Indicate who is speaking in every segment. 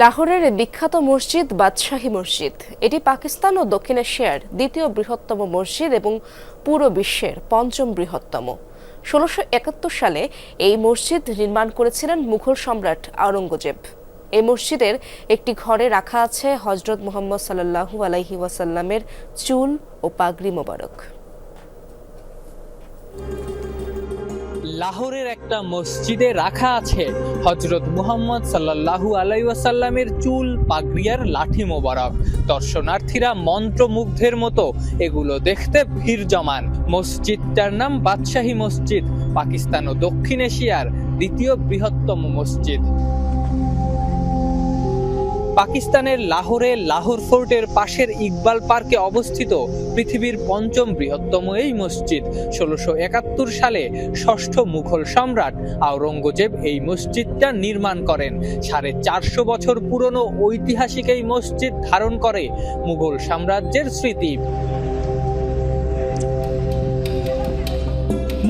Speaker 1: লাহোরের বিখ্যাত মসজিদ বাদশাহী মসজিদ। এটি পাকিস্তান ও দক্ষিণ এশিয়ার দ্বিতীয় বৃহত্তম মসজিদ এবং পুরো বিশ্বের পঞ্চম বৃহত্তম। ষোলোশো একাত্তর সালে এই মসজিদ নির্মাণ করেছিলেন মুঘল সম্রাট আওরঙ্গজেব। এই মসজিদের একটি ঘরে রাখা আছে হজরত মোহাম্মদ সাল্লাহু আলাইহি ওয়াসাল্লামের চুল ও পাগড়ি মোবারক।
Speaker 2: লাহোরের একটা মসজিদে রাখা আছে। হজরত মুহাম্মদ সাল্লাল্লাহু আলাই ওয়াসাল্লামের চুল, পাগড়িয়ার লাঠি মোবারক। দর্শনার্থীরা মন্ত্রমুগ্ধের মতো এগুলো দেখতে ভিড় জমান। মসজিদটার নাম বাদশাহী মসজিদ, পাকিস্তান ও দক্ষিণ এশিয়ার দ্বিতীয় বৃহত্তম মসজিদ। পাকিস্তানের লাহোরে লাহোর ফোর্টের পাশের ইকবাল পার্কে অবস্থিত পৃথিবীর পঞ্চম বৃহত্তম এই মসজিদ। ষোলোশো একাত্তর সালে ষষ্ঠ মুঘল সম্রাট আওরঙ্গজেব এই মসজিদটা নির্মাণ করেন। সাড়ে চারশো বছর পুরনো ঐতিহাসিক এই মসজিদ ধারণ করে মুঘল সাম্রাজ্যের স্মৃতি।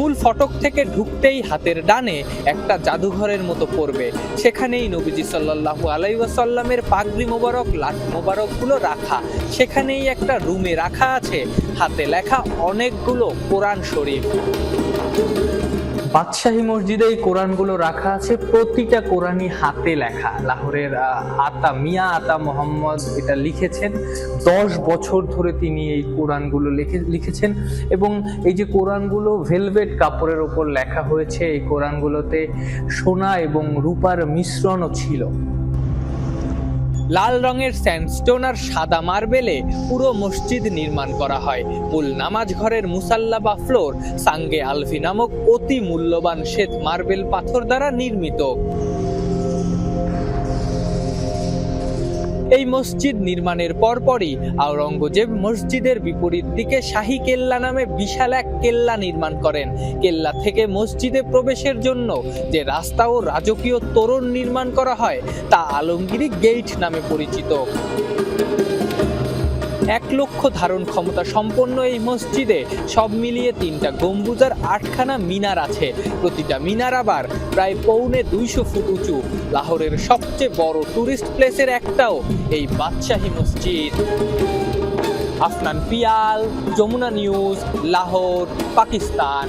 Speaker 2: মূল ফটক থেকে ঢুকতেই হাতের ডানে একটা জাদুঘরের মতো পড়বে। সেখানেই নবীজি সাল্লাহু আলাই ওয়াসাল্লামের পাগড়ি মোবারক লাট মোবারকগুলো রাখা। সেখানেই একটা রুমে রাখা আছে। হাতে লেখা অনেকগুলো কোরআন শরীফ। বাদশাহী মসজিদে এই কোরআনগুলো রাখা আছে, প্রতিটা কোরআনই হাতে লেখা। লাহোরের আতা, মিয়া আতা মোহাম্মদ এটা লিখেছেন। দশ বছর ধরে তিনি এই কোরআনগুলো লিখে, লিখেছেন এবং এই যে কোরআনগুলো ভেলভেট কাপড়ের ওপর লেখা হয়েছে, এই কোরআনগুলোতে সোনা এবং রূপার মিশ্রণও ছিল। লাল রঙের স্যান্ডস্টোন আর সাদা মার্বেলে পুরো মসজিদ নির্মাণ করা হয়। মূল নামাজ ঘরের মুসাল্লা বা ফ্লোর সাঙ্গে আলফি নামক অতি মূল্যবান শ্বেত মার্বেল পাথর দ্বারা নির্মিত। এই মসজিদ নির্মাণের পরপরই আওরঙ্গজেব মসজিদের বিপরীত দিকে শাহী কেল্লা নামে বিশাল এক কেল্লা নির্মাণ করেন। কেল্লা থেকে মসজিদে প্রবেশের জন্য যে রাস্তা ও রাজকীয় তোরণ নির্মাণ করা হয়, তা আলমগিরি গেইট নামে পরিচিত। এক লক্ষ ধারণ ক্ষমতা সম্পন্ন এই মসজিদে সব মিলিয়ে তিনটা গম্বুজ আর আটখানা মিনার আছে। প্রতিটা মিনার আবার প্রায় পৌনে দুইশো ফুট উঁচু। লাহোরের সবচেয়ে বড় টুরিস্ট প্লেসের একটাও এই বাদশাহী মসজিদ। আফনান পিয়াল, যমুনা নিউজ, লাহোর, পাকিস্তান।